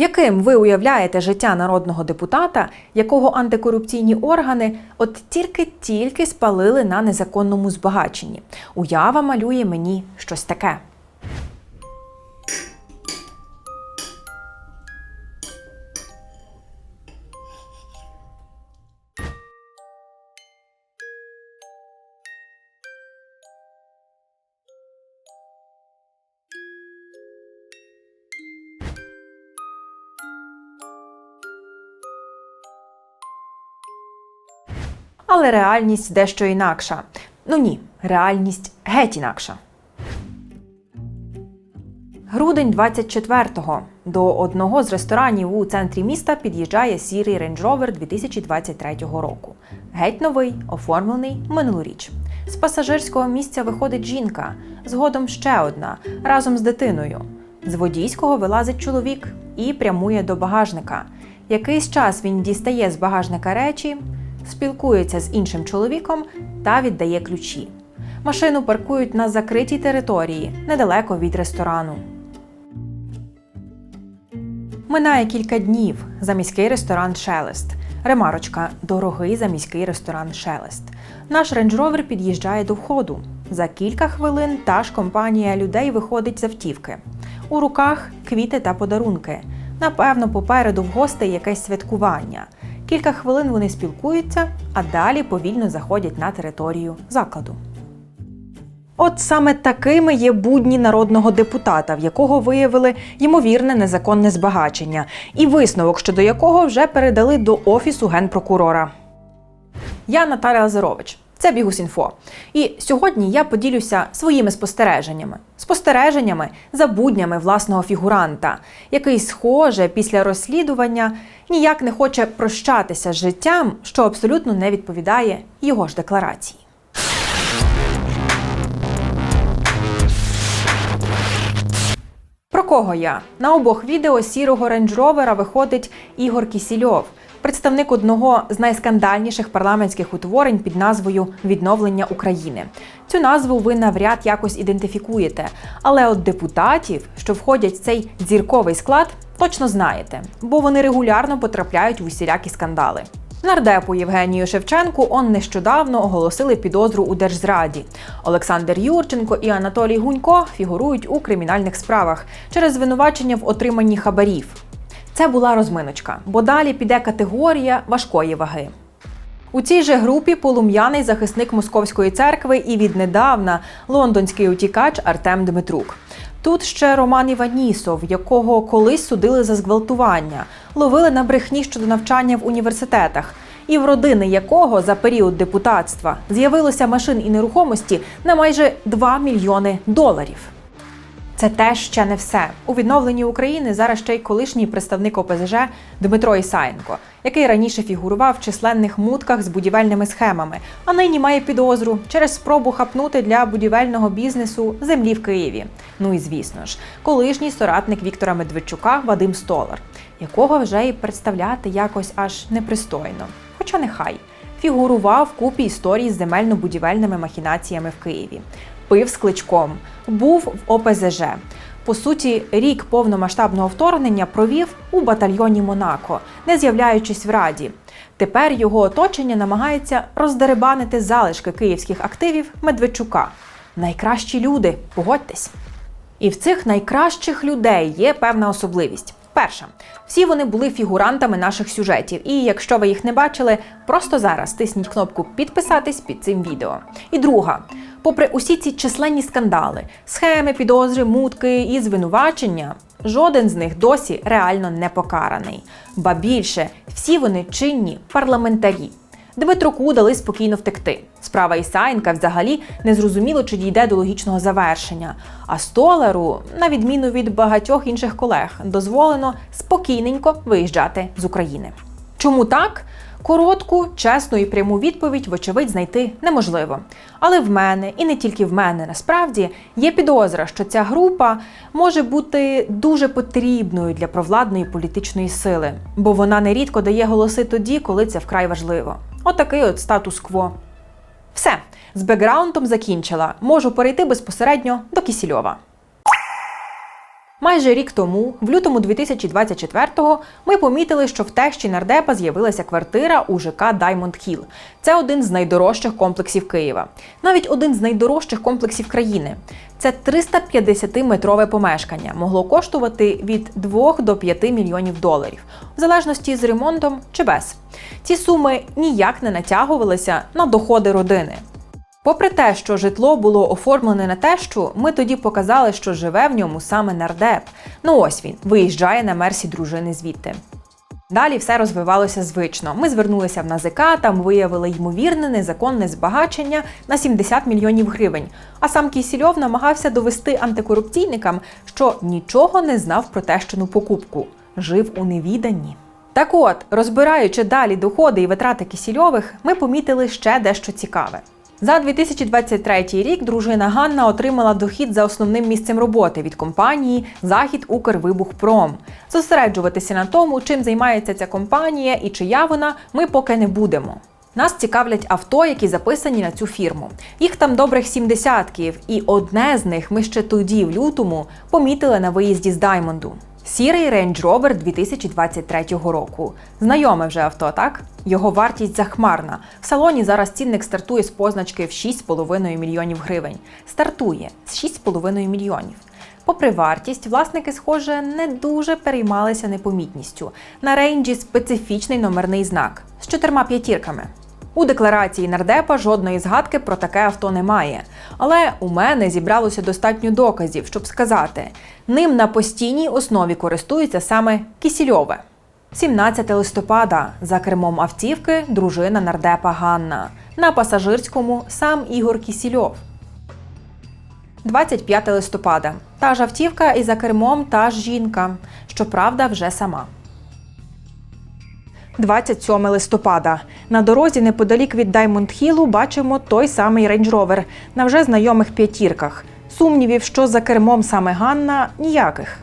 Яким ви уявляєте життя народного депутата, якого антикорупційні органи от тільки-тільки спалили на незаконному збагаченні? Уява малює мені щось таке. Але реальність дещо інакша. Ну ні, реальність геть інакша. Грудень 24-го. До одного з ресторанів у центрі міста під'їжджає сірий Range Rover 2023 року. Геть новий, оформлений минулоріч. З пасажирського місця виходить жінка, згодом ще одна, разом з дитиною. З водійського вилазить чоловік і прямує до багажника. Якийсь час він дістає з багажника речі, спілкується з іншим чоловіком та віддає ключі. Машину паркують на закритій території недалеко від ресторану. Минає кілька днів заміський ресторан Шелест. Ремарочка дорогий заміський ресторан Шелест. Наш рейндж-ровер під'їжджає до входу. За кілька хвилин та ж компанія людей виходить з автівки. У руках квіти та подарунки. Напевно, попереду в гостей якесь святкування. Кілька хвилин вони спілкуються, а далі повільно заходять на територію закладу. От саме такими є будні народного депутата, в якого виявили ймовірне незаконне збагачення, і висновок щодо якого вже передали до офісу генпрокурора. Я Наталя Лазарович. Це Бігус.Інфо. І сьогодні я поділюся своїми спостереженнями. Спостереженнями за буднями власного фігуранта, який, схоже, після розслідування ніяк не хоче прощатися з життям, що абсолютно не відповідає його ж декларації. Про кого я? На обох відео сірого рейндж-ровера виходить Ігор Кісільов, представник одного з найскандальніших парламентських утворень під назвою Відновлення України. Цю назву ви навряд якось ідентифікуєте. Але от депутатів, що входять в цей зірковий склад, точно знаєте, бо вони регулярно потрапляють в усілякі скандали. Нардепу Євгенію Шевченку он нещодавно оголосили підозру у держзраді. Олександр Юрченко і Анатолій Гунько фігурують у кримінальних справах через звинувачення в отриманні хабарів. Це була розминочка, бо далі піде категорія важкої ваги. У цій же групі полум'яний захисник московської церкви і віднедавна лондонський утікач Артем Дмитрук. Тут ще Роман Іванісов, якого колись судили за зґвалтування, ловили на брехні щодо навчання в університетах, і в родини якого за період депутатства з'явилося машин і нерухомості на майже 2 мільйони доларів. Це теж ще не все. У відновленні України зараз ще й колишній представник ОПЗЖ Дмитро Ісаєнко, який раніше фігурував в численних мутках з будівельними схемами, а нині має підозру через спробу хапнути для будівельного бізнесу землі в Києві. Ну і звісно ж, колишній соратник Віктора Медведчука Вадим Столар, якого вже і представляти якось аж непристойно. Хоча нехай фігурував купі історій з земельно-будівельними махінаціями в Києві пив з кличком, був в ОПЗЖ. По суті, рік повномасштабного вторгнення провів у батальйоні Монако, не з'являючись в раді. Тепер його оточення намагається роздеребанити залишки київських активів Медведчука. Найкращі люди, погодьтесь. І в цих найкращих людей є певна особливість. Перша, всі вони були фігурантами наших сюжетів. І якщо ви їх не бачили, просто зараз тисніть кнопку підписатись під цим відео. І друга, попри усі ці численні скандали, схеми, підозри, мутки і звинувачення, жоден з них досі реально не покараний. Ба більше, всі вони чинні парламентарі. Дмитруку дали спокійно втекти. Справа Ісаєнка взагалі не зрозуміло, чи дійде до логічного завершення. А столеру, на відміну від багатьох інших колег, дозволено спокійненько виїжджати з України. Чому так? Коротку, чесну і пряму відповідь, вочевидь, знайти неможливо. Але в мене, і не тільки в мене, насправді є підозра, що ця група може бути дуже потрібною для провладної політичної сили, бо вона нерідко дає голоси тоді, коли це вкрай важливо. Отакий от статус-кво. Все, з бекграундом закінчила. Можу перейти безпосередньо до Кісільова. Майже рік тому, в лютому 2024-го, ми помітили, що в тещі нардепа з'явилася квартира у ЖК Даймонд Хіл. Це один з найдорожчих комплексів Києва, навіть один з найдорожчих комплексів країни. Це 350-метрове помешкання, могло коштувати від 2 до 5 мільйонів доларів, в залежності з ремонтом чи без. Ці суми ніяк не натягувалися на доходи родини. Попри те, що житло було оформлене на тещу, ми тоді показали, що живе в ньому саме нардеп. Ну ось він виїжджає на мерсі дружини звідти. Далі все розвивалося звично. Ми звернулися в НАЗК, там виявили ймовірне незаконне збагачення на 70 мільйонів гривень. А сам Кісільов намагався довести антикорупційникам, що нічого не знав про тещину покупку, жив у невіданні. Так от, розбираючи далі доходи і витрати Кісільових, ми помітили ще дещо цікаве. За 2023 рік дружина Ганна отримала дохід за основним місцем роботи від компанії Захід Укрвибухпром. Зосереджуватися на тому, чим займається ця компанія і чия вона, ми поки не будемо. Нас цікавлять авто, які записані на цю фірму. Їх там добрих сім десятків, і одне з них ми ще тоді, в лютому, помітили на виїзді з Даймонду. Сірий Range Rover 2023 року. Знайоме вже авто, так? Його вартість захмарна. В салоні зараз цінник стартує з позначки в 6,5 мільйонів гривень. Стартує з 6,5 мільйонів. Попри вартість, власники, схоже, не дуже переймалися непомітністю. На рейнджі специфічний номерний знак з чотирма п'ятірками. У декларації нардепа жодної згадки про таке авто немає. Але у мене зібралося достатньо доказів, щоб сказати, ним на постійній основі користується саме Кісільове. 17 листопада за кермом автівки дружина нардепа Ганна. На пасажирському сам Ігор Кісільов. 25 листопада. Та ж автівка і за кермом та ж жінка. Щоправда, вже сама. 27 листопада. На дорозі неподалік від Даймонд Хілу бачимо той самий Rover на вже знайомих п'ятірках. Сумнівів, що за кермом саме Ганна, ніяких.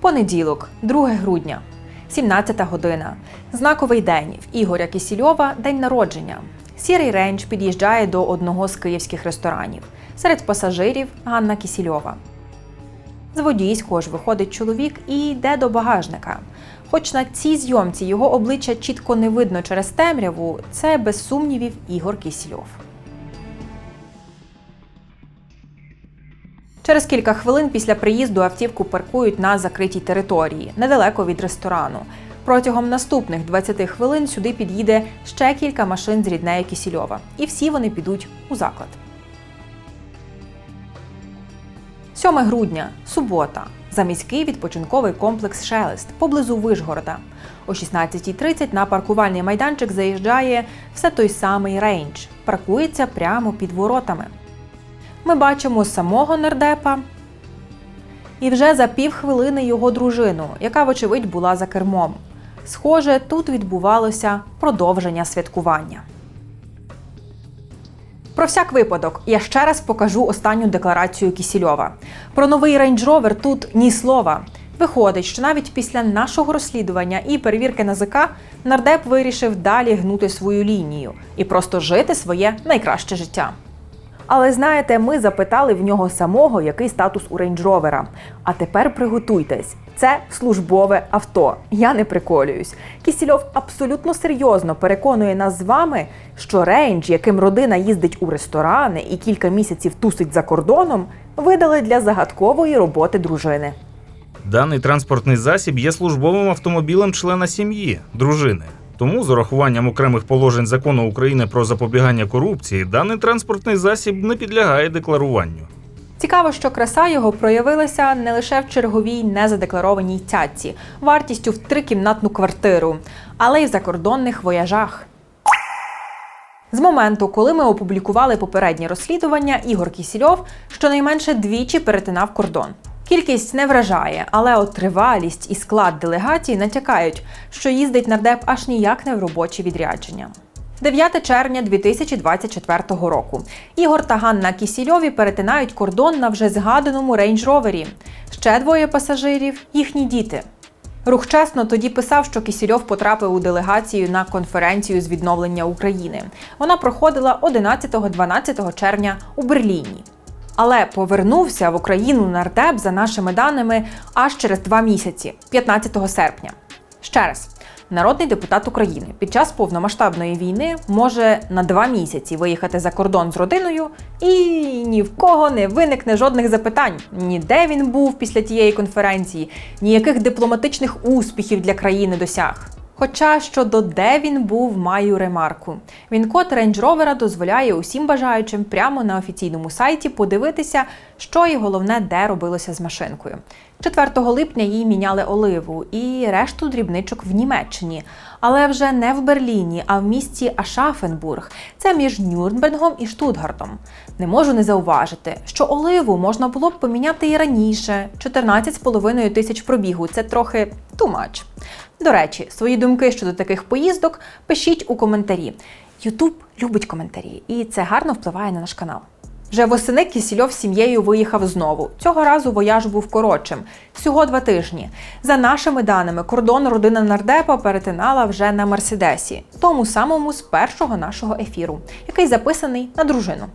Понеділок, 2 грудня, 17 година. Знаковий день. В Ігоря Кісільова день народження. Сірий рейндж під'їжджає до одного з київських ресторанів. Серед пасажирів Ганна Кісільова. З водійського ж виходить чоловік і йде до багажника. Хоч на цій зйомці його обличчя чітко не видно через темряву, це без сумнівів Ігор Кісільов. Через кілька хвилин після приїзду автівку паркують на закритій території, недалеко від ресторану. Протягом наступних 20 хвилин сюди під'їде ще кілька машин з ріднею Кісільова, і всі вони підуть у заклад. 7 грудня, субота. Заміський відпочинковий комплекс Шелест поблизу Вишгорода. О 16.30 на паркувальний майданчик заїжджає все той самий рейндж. Паркується прямо під воротами. Ми бачимо самого нардепа і вже за півхвилини його дружину, яка, вочевидь, була за кермом. Схоже, тут відбувалося продовження святкування. Про всяк випадок я ще раз покажу останню декларацію Кісільова. Про новий Range Rover тут ні слова. Виходить, що навіть після нашого розслідування і перевірки НАЗК нардеп вирішив далі гнути свою лінію і просто жити своє найкраще життя. Але знаєте, ми запитали в нього самого, який статус у Rover. А тепер приготуйтесь. Це службове авто. Я не приколююсь. Кісільов абсолютно серйозно переконує нас з вами, що рейндж, яким родина їздить у ресторани і кілька місяців тусить за кордоном, видали для загадкової роботи дружини. Даний транспортний засіб є службовим автомобілем члена сім'ї, дружини. Тому, з урахуванням окремих положень закону України про запобігання корупції, даний транспортний засіб не підлягає декларуванню. Цікаво, що краса його проявилася не лише в черговій незадекларованій цятці, вартістю в трикімнатну квартиру, але й в закордонних вояжах. З моменту, коли ми опублікували попереднє розслідування, Ігор Кісільов щонайменше двічі перетинав кордон. Кількість не вражає, але от тривалість і склад делегацій натякають, що їздить нардеп аж ніяк не в робочі відрядження. 9 червня 2024 року. Ігор та Ганна Кісільові перетинають кордон на вже згаданому Rover. Ще двоє пасажирів їхні діти. Рух чесно тоді писав, що Кісільов потрапив у делегацію на конференцію з відновлення України. Вона проходила 11-12 червня у Берліні. Але повернувся в Україну нардеп за нашими даними аж через два місяці, 15 серпня. Ще раз. Народний депутат України під час повномасштабної війни може на два місяці виїхати за кордон з родиною, і ні в кого не виникне жодних запитань, ні де він був після тієї конференції, ніяких дипломатичних успіхів для країни досяг. Хоча щодо де він був, маю ремарку. Він код Range Rover дозволяє усім бажаючим прямо на офіційному сайті подивитися, що і головне, де робилося з машинкою. 4 липня їй міняли оливу і решту дрібничок в Німеччині, але вже не в Берліні, а в місті Ашафенбург. Це між Нюрнбергом і Штутгартом. Не можу не зауважити, що оливу можна було б поміняти і раніше 14,5 тисяч пробігу. Це трохи much. До речі, свої думки щодо таких поїздок пишіть у коментарі. Ютуб любить коментарі, і це гарно впливає на наш канал. Вже восени Кісільов з сім'єю виїхав знову. Цього разу вояж був коротшим всього два тижні. За нашими даними, кордон родина нардепа перетинала вже на Мерседесі, тому самому з першого нашого ефіру, який записаний на дружину.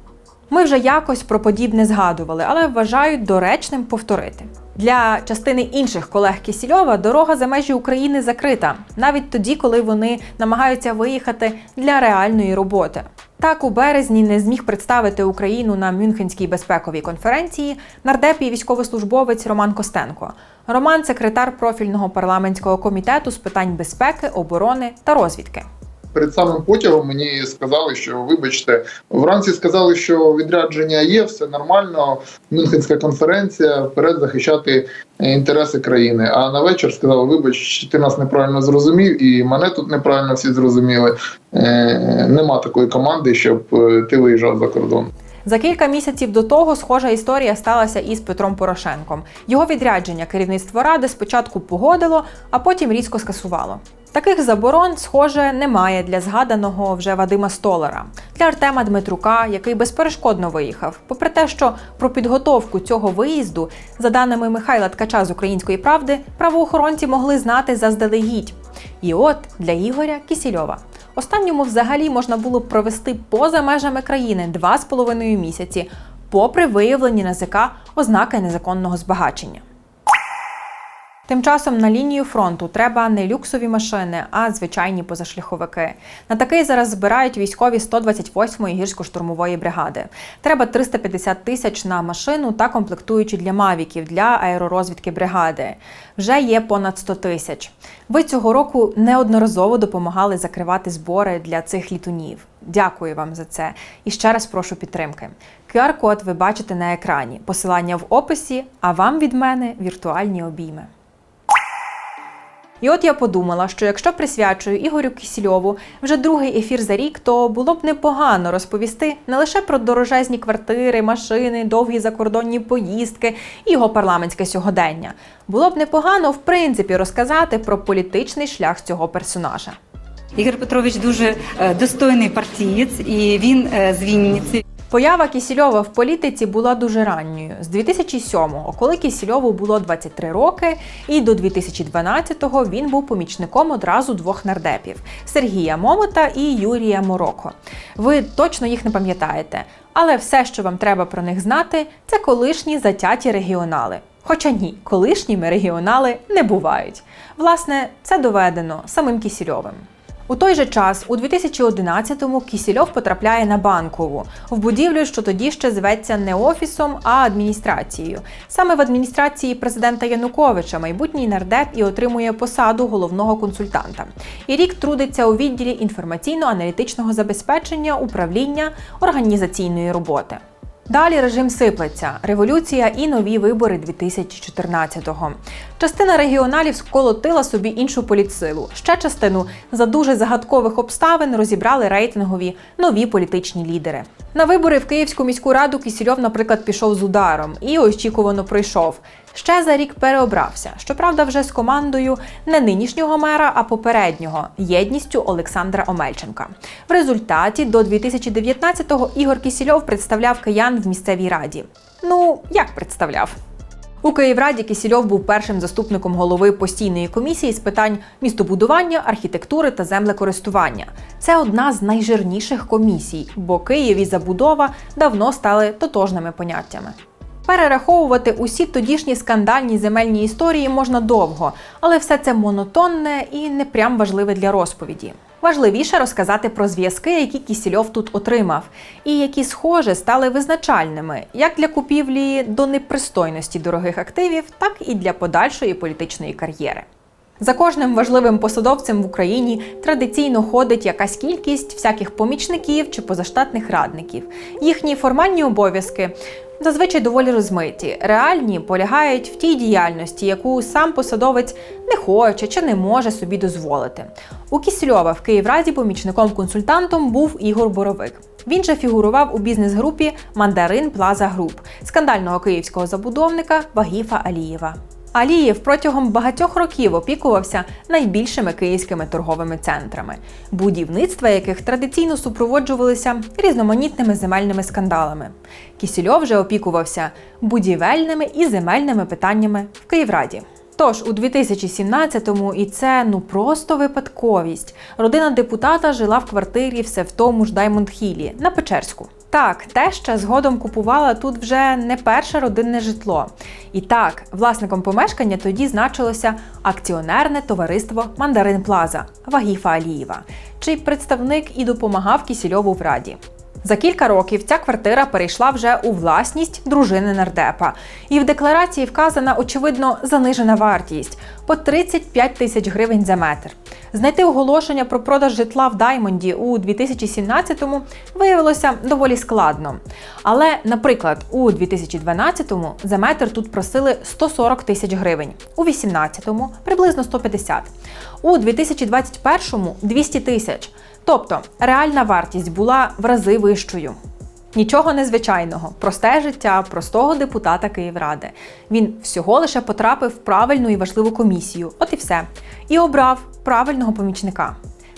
Ми вже якось про подібне згадували, але вважають доречним повторити. Для частини інших колег Кісільова дорога за межі України закрита, навіть тоді, коли вони намагаються виїхати для реальної роботи. Так, у березні не зміг представити Україну на Мюнхенській безпековій конференції нардеп і військовослужбовець Роман Костенко. Роман секретар профільного парламентського комітету з питань безпеки, оборони та розвідки. Перед самим потягом мені сказали, що вибачте, вранці сказали, що відрядження є, все нормально. Мюнхенська конференція вперед захищати е, інтереси країни. А на вечір сказали, вибач, ти нас неправильно зрозумів, і мене тут неправильно всі зрозуміли. Е, нема такої команди, щоб е, ти виїжджав за кордон. За кілька місяців до того схожа історія сталася із Петром Порошенком. Його відрядження керівництво ради спочатку погодило, а потім різко скасувало. Таких заборон, схоже, немає для згаданого вже Вадима Столара, для Артема Дмитрука, який безперешкодно виїхав. Попри те, що про підготовку цього виїзду, за даними Михайла Ткача з Української правди, правоохоронці могли знати заздалегідь. І от для Ігоря Кісільова. Останньому взагалі можна було провести поза межами країни два з половиною місяці, попри виявлені НАЗК ознаки незаконного збагачення. Тим часом на лінію фронту треба не люксові машини, а звичайні позашляховики. На такий зараз збирають військові 128-ї гірсько-штурмової бригади. Треба 350 тисяч на машину та комплектуючі для мавіків для аеророзвідки бригади. Вже є понад 100 тисяч. Ви цього року неодноразово допомагали закривати збори для цих літунів. Дякую вам за це і ще раз прошу підтримки. QR-код ви бачите на екрані. Посилання в описі, а вам від мене віртуальні обійми. І от я подумала, що якщо присвячую Ігорю Кісільову вже другий ефір за рік, то було б непогано розповісти не лише про дорожезні квартири, машини, довгі закордонні поїздки і його парламентське сьогодення. Було б непогано, в принципі, розказати про політичний шлях цього персонажа. Ігор Петрович дуже е, достойний партієць, і він е, з Вінниці. Поява Кісільова в політиці була дуже ранньою з 2007-го, коли Кісільову було 23 роки, і до 2012-го він був помічником одразу двох нардепів Сергія Момота і Юрія Мороко. Ви точно їх не пам'ятаєте, але все, що вам треба про них знати, це колишні затяті регіонали. Хоча ні, колишніми регіонали не бувають. Власне, це доведено самим Кісільовим. У той же час, у 2011-му, Кісільов потрапляє на банкову в будівлю, що тоді ще зветься не офісом, а адміністрацією. Саме в адміністрації президента Януковича майбутній нардеп і отримує посаду головного консультанта. І рік трудиться у відділі інформаційно-аналітичного забезпечення, управління, організаційної роботи. Далі режим сиплеться, революція і нові вибори 2014-го. Частина регіоналів сколотила собі іншу політсилу. Ще частину за дуже загадкових обставин розібрали рейтингові нові політичні лідери. На вибори в Київську міську раду Кісільов, наприклад, пішов з ударом і очікувано пройшов. Ще за рік переобрався. Щоправда, вже з командою не нинішнього мера, а попереднього єдністю Олександра Омельченка. В результаті до 2019-го Ігор Кісільов представляв киян в місцевій раді. Ну, як представляв? У Київраді Кісільов був першим заступником голови постійної комісії з питань містобудування, архітектури та землекористування. Це одна з найжирніших комісій, бо Київ і забудова давно стали тотожними поняттями. Перераховувати усі тодішні скандальні земельні історії можна довго, але все це монотонне і не прям важливе для розповіді. Важливіше розказати про зв'язки, які Кісільов тут отримав, і які, схоже, стали визначальними як для купівлі до непристойності дорогих активів, так і для подальшої політичної кар'єри. За кожним важливим посадовцем в Україні традиційно ходить якась кількість всяких помічників чи позаштатних радників. Їхні формальні обов'язки зазвичай доволі розмиті. Реальні полягають в тій діяльності, яку сам посадовець не хоче чи не може собі дозволити. У Кісільова в Київраді помічником-консультантом був Ігор Боровик. Він же фігурував у бізнес-групі Мандарин Плаза Груп скандального київського забудовника Вагіфа Алієва. Алієв протягом багатьох років опікувався найбільшими київськими торговими центрами, будівництва яких традиційно супроводжувалися різноманітними земельними скандалами. Кісільов же опікувався будівельними і земельними питаннями в Київраді. Тож у 2017-му, і це ну просто випадковість. Родина депутата жила в квартирі все в тому ж Даймонд Хілі на Печерську. Так, теща згодом купувала тут вже не перше родинне житло. І так, власником помешкання тоді значилося акціонерне товариство Мандарин Плаза Вагіфа Алієва, чий представник і допомагав Кісільову в раді. За кілька років ця квартира перейшла вже у власність дружини нардепа, і в декларації вказана очевидно занижена вартість по 35 тисяч гривень за метр. Знайти оголошення про продаж житла в Даймонді у 2017-му виявилося доволі складно. Але, наприклад, у 2012-му за метр тут просили 140 тисяч гривень, у 2018-му приблизно 150, у 2021-му 200 тисяч. Тобто реальна вартість була в рази вищою. Нічого незвичайного, просте життя простого депутата Київради. Він всього лише потрапив в правильну і важливу комісію, от і все, і обрав правильного помічника.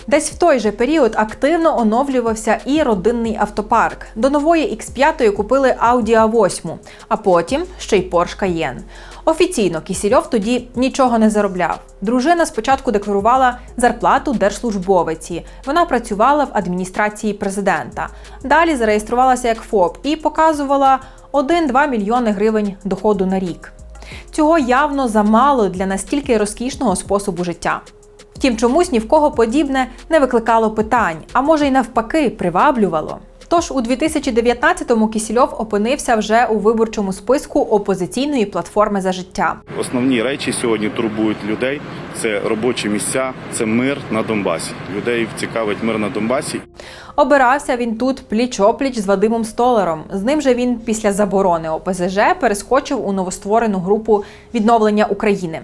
Десь в той же період активно оновлювався і родинний автопарк. До нової X5 купили Audi A8, а потім ще й Porsche Cayenne. Офіційно Кісільов тоді нічого не заробляв. Дружина спочатку декларувала зарплату держслужбовиці. Вона працювала в адміністрації президента. Далі зареєструвалася як ФОП і показувала 1-2 мільйони гривень доходу на рік. Цього явно замало для настільки розкішного способу життя. Втім, чомусь ні в кого подібне не викликало питань, а може й навпаки приваблювало. Тож у 2019-му Кісільов опинився вже у виборчому списку опозиційної платформи за життя. Основні речі сьогодні турбують людей: це робочі місця, це мир на Донбасі. Людей цікавить мир на Донбасі. Обирався він тут пліч-опліч з Вадимом Столером. З ним же він після заборони ОПЗЖ перескочив у новостворену групу відновлення України.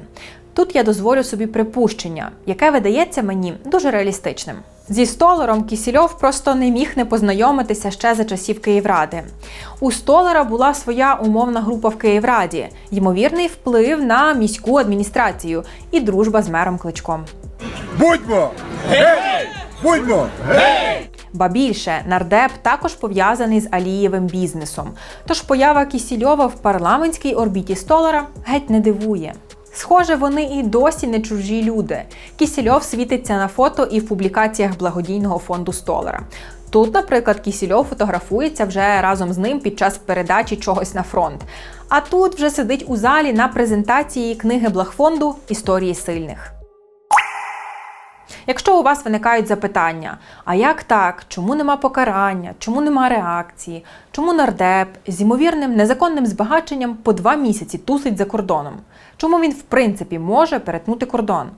Тут я дозволю собі припущення, яке видається мені дуже реалістичним. Зі столером Кісільов просто не міг не познайомитися ще за часів Київради. У столера була своя умовна група в Київраді, ймовірний вплив на міську адміністрацію і дружба з мером Кличком. Будьмо! Гей! Будьмо! Ба більше, нардеп також пов'язаний з Алієвим бізнесом. Тож поява Кісільова в парламентській орбіті столера геть не дивує. Схоже, вони і досі не чужі люди. Кісільов світиться на фото і в публікаціях благодійного фонду столера. Тут, наприклад, Кісільов фотографується вже разом з ним під час передачі чогось на фронт. А тут вже сидить у залі на презентації книги Благфонду Історії сильних. Якщо у вас виникають запитання, а як так, чому нема покарання, чому нема реакції, чому нардеп з ймовірним незаконним збагаченням по два місяці тусить за кордоном? Чому він в принципі може перетнути кордон?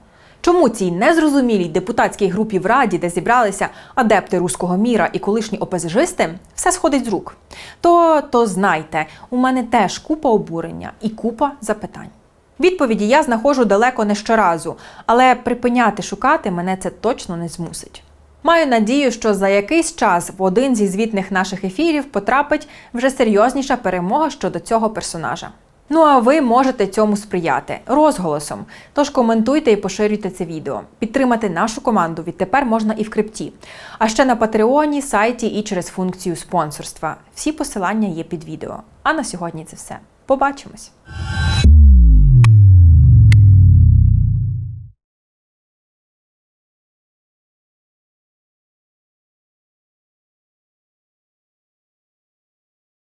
Чому цій незрозумілій депутатській групі в Раді, де зібралися адепти руського міра і колишні опезижисти, все сходить з рук? То, то знайте, у мене теж купа обурення і купа запитань. Відповіді я знаходжу далеко не щоразу, але припиняти шукати мене це точно не змусить. Маю надію, що за якийсь час в один зі звітних наших ефірів потрапить вже серйозніша перемога щодо цього персонажа. Ну а ви можете цьому сприяти розголосом. Тож коментуйте і поширюйте це відео. Підтримати нашу команду відтепер можна і в крипті. А ще на Патреоні, сайті і через функцію спонсорства. Всі посилання є під відео. А на сьогодні це все. Побачимось!